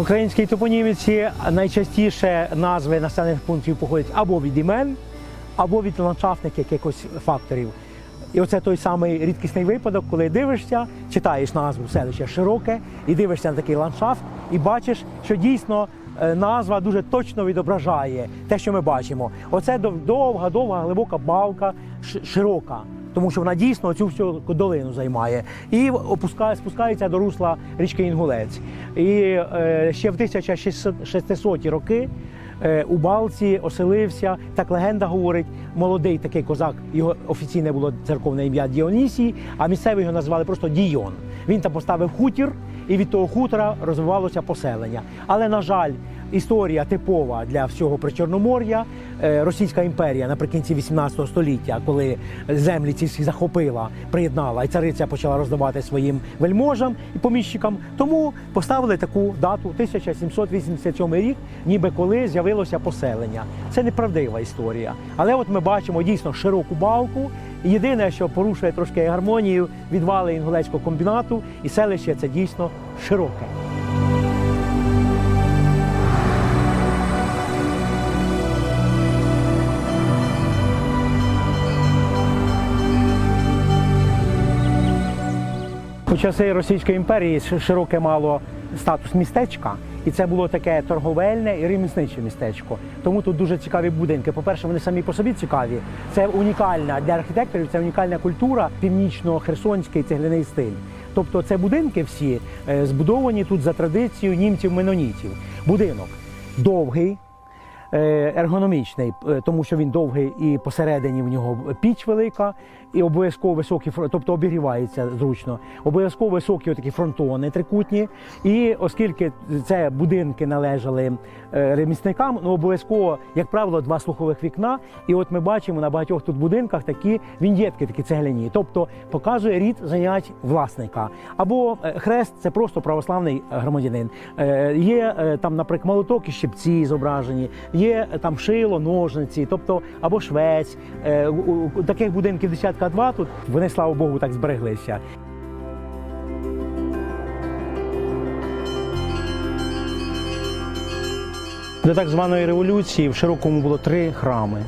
Українській топоніміці найчастіше назви населених пунктів походять або від імен, або від ландшафтних якихось факторів. І оце той самий рідкісний випадок, коли дивишся, читаєш назву селища широке, і дивишся на такий ландшафт, і бачиш, що дійсно е, назва дуже точно відображає те, що ми бачимо. Оце довга, довга, глибока балка, широка. Тому що вона дійсно цю всю долину займає і опускає, спускається до русла річки Інгулець. І е, ще в 1600 роки е, у Балці оселився, так легенда говорить, молодий такий козак. Його офіційне було церковне ім'я Діонісій, а місцеві його назвали просто Дійон. Він там поставив хутір, і від того хутора розвивалося поселення. Але, на жаль, історія типова для всього Причорномор'я. Е, Російська імперія наприкінці 18 століття, коли землі ці всі захопила, приєднала, і цариця почала роздавати своїм вельможам і поміщикам. Тому поставили таку дату 1787 рік, ніби коли з'явилося поселення. Це неправдива історія. Але от ми бачимо дійсно широку балку. Єдине, що порушує трошки гармонію, відвали інгулецького комбінату, і селище це дійсно широке. У часи Російської імперії широке мало статус містечка, і це було таке торговельне і ремісниче містечко. Тому тут дуже цікаві будинки. По-перше, вони самі по собі цікаві. Це унікальна для архітекторів, це унікальна культура, північно-херсонський цегляний стиль. Тобто це будинки всі е, збудовані тут за традицією німців-менонітів. Будинок довгий, е, ергономічний, е, тому що він довгий і посередині в нього піч велика, і обов'язково високі, тобто обігрівається зручно. Обов'язково високі такі фронтони трикутні. І оскільки це будинки належали е, ремісникам, ну обов'язково, як правило, два слухових вікна. І от ми бачимо на багатьох тут будинках такі віньєтки, такі цегляні. Тобто показує рід занять власника. Або е, хрест це просто православний громадянин. Е, Є там, наприклад, молоток і щипці зображені, є там шило, ножниці, тобто або швець. Таких будинків десятка два тут вони, слава Богу, так збереглися. До так званої революції в широкому було три храми.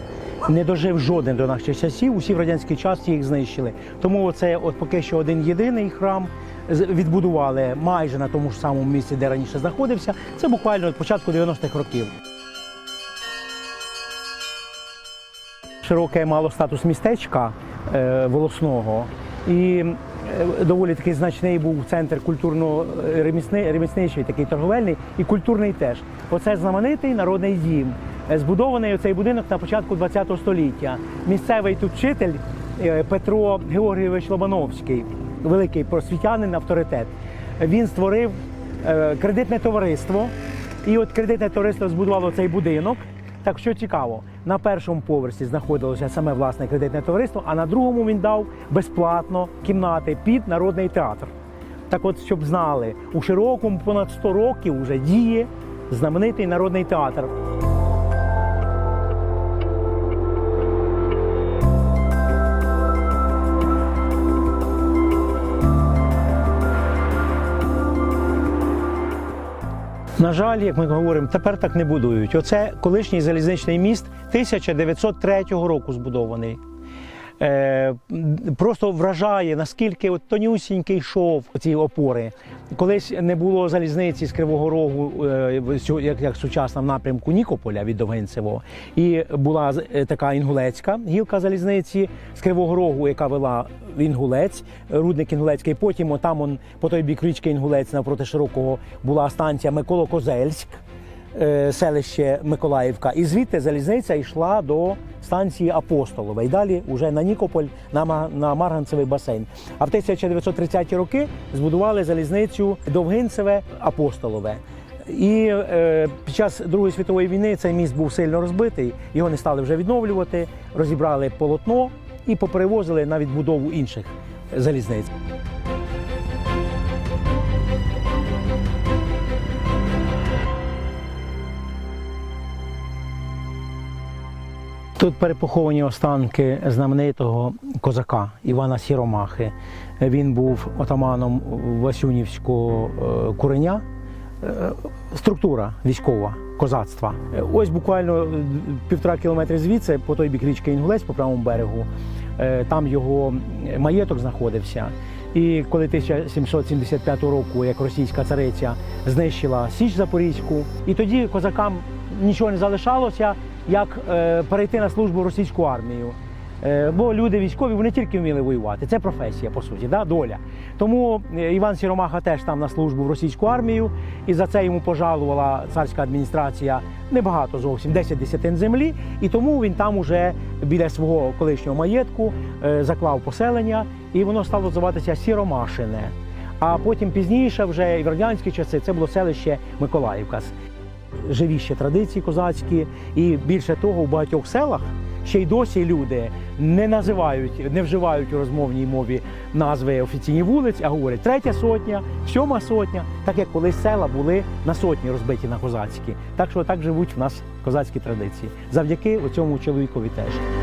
Не дожив жоден до наших часів, усі в радянський час їх знищили. Тому оце от поки що один єдиний храм відбудували майже на тому ж самому місці, де раніше знаходився. Це буквально від початку 90-х років. Широке мало статус містечка волосного і е, доволі такий значний був центр культурно-ремісничий, такий торговельний і культурний теж. Оце знаменитий народний дім. Е, Збудований цей будинок на початку ХХ століття. Місцевий тут вчитель е, Петро Георгійович Лобановський, великий просвітянин, авторитет. Він створив е, кредитне товариство, і от кредитне товариство збудувало цей будинок. Так що цікаво, на першому поверсі знаходилося саме власне кредитне товариство, а на другому він дав безплатно кімнати під народний театр. Так от, щоб знали, у широкому понад 100 років вже діє знаменитий народний театр. На жаль, як ми говоримо, тепер так не будують. Оце колишній залізничний міст 1903 року збудований. Е, просто вражає, наскільки от тонюсінький йшов ці опори. Колись не було залізниці з Кривого Рогу, е, як, як сучасна в напрямку Нікополя від Довгинцево. І була е, така інгулецька гілка залізниці з Кривого Рогу, яка вела в Інгулець, рудник Інгулецький. Потім там он, по той бік річки Інгулець навпроти широкого була станція Миколо-Козельськ селище Миколаївка, і звідти залізниця йшла до станції Апостолове. І далі вже на Нікополь на, на Марганцевий басейн. А в 1930-ті роки збудували залізницю Довгинцеве Апостолове. І е, під час Другої світової війни цей міст був сильно розбитий, його не стали вже відновлювати, розібрали полотно і поперевозили на відбудову інших залізниць. Тут перепоховані останки знаменитого козака Івана Сіромахи. Він був отаманом Васюнівського е, куреня структура військова козацтва. Е, Ось буквально е, півтора кілометри звідси, по той бік річки Інгулець, по правому берегу, е, там його маєток знаходився. І коли 1775 року, як російська цариця знищила Січ Запорізьку, і тоді козакам нічого не залишалося, як е, перейти на службу в російську армію. Е, Бо люди військові вони тільки вміли воювати. Це професія, по суті, да? доля. Тому е, Іван Сіромаха теж там на службу в російську армію, і за це йому пожалувала царська адміністрація небагато зовсім 10 десятин землі. І тому він там уже біля свого колишнього маєтку заклав поселення, і воно стало називатися Сіромашине. А потім пізніше, вже і в радянські часи, це було селище Миколаївка живі ще традиції козацькі, і більше того, у багатьох селах ще й досі люди не називають, не вживають у розмовній мові назви офіційні вулиць, а говорять третя сотня, сьома сотня, так як колись села були на сотні розбиті на козацькі. Так що так живуть в нас козацькі традиції. Завдяки цьому чоловікові теж.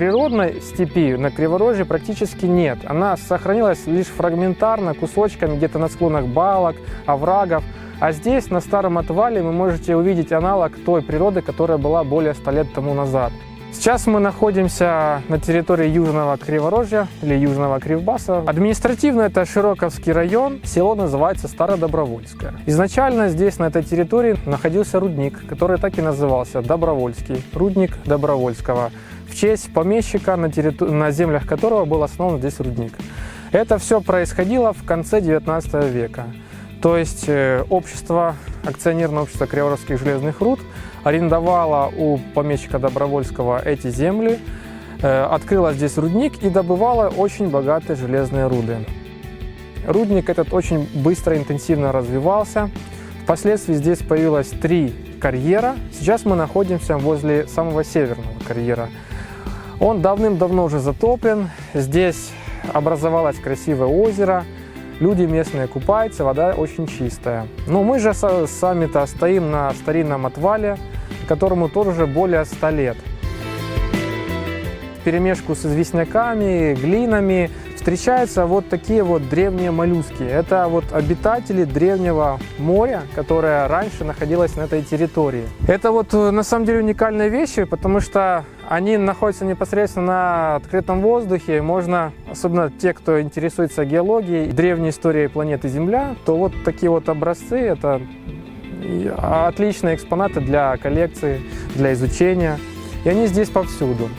Природной степи на Криворожье практически нет. Она сохранилась лишь фрагментарно, кусочками, где-то на склонах балок, оврагов. А здесь, на старом отвале, вы можете увидеть аналог той природы, которая была более 100 лет тому назад. Сейчас мы находимся на территории Южного Криворожья или Южного Кривбаса. Административно это Широковский район, село называется Стародобровольское. Изначально здесь, на этой территории, находился рудник, который так и назывался Добровольский, рудник Добровольского, в честь помещика, на, территу- на землях которого был основан здесь рудник. Это все происходило в конце 19 века. То есть э, общество, акционерное общество Криворожских железных руд арендовало у помещика Добровольского эти земли, э, открыло здесь рудник и добывало очень богатые железные руды. Рудник этот очень быстро, интенсивно развивался. Впоследствии здесь появилось три карьера. Сейчас мы находимся возле самого северного карьера. Он давным-давно уже затоплен. Здесь образовалось красивое озеро. Люди местные купаются, вода очень чистая. Но мы же сами-то стоим на старинном отвале, которому тоже более 100 лет. В перемешку с известняками, глинами встречаются вот такие вот древние моллюски. Это вот обитатели древнего моря, которое раньше находилось на этой территории. Это вот э, на самом деле уникальные вещи, потому что они находятся непосредственно на открытом воздухе. Можно, особенно те, кто интересуется геологией, древней историей планеты Земля, то вот такие вот образцы – это отличные экспонаты для коллекции, для изучения. И они здесь повсюду.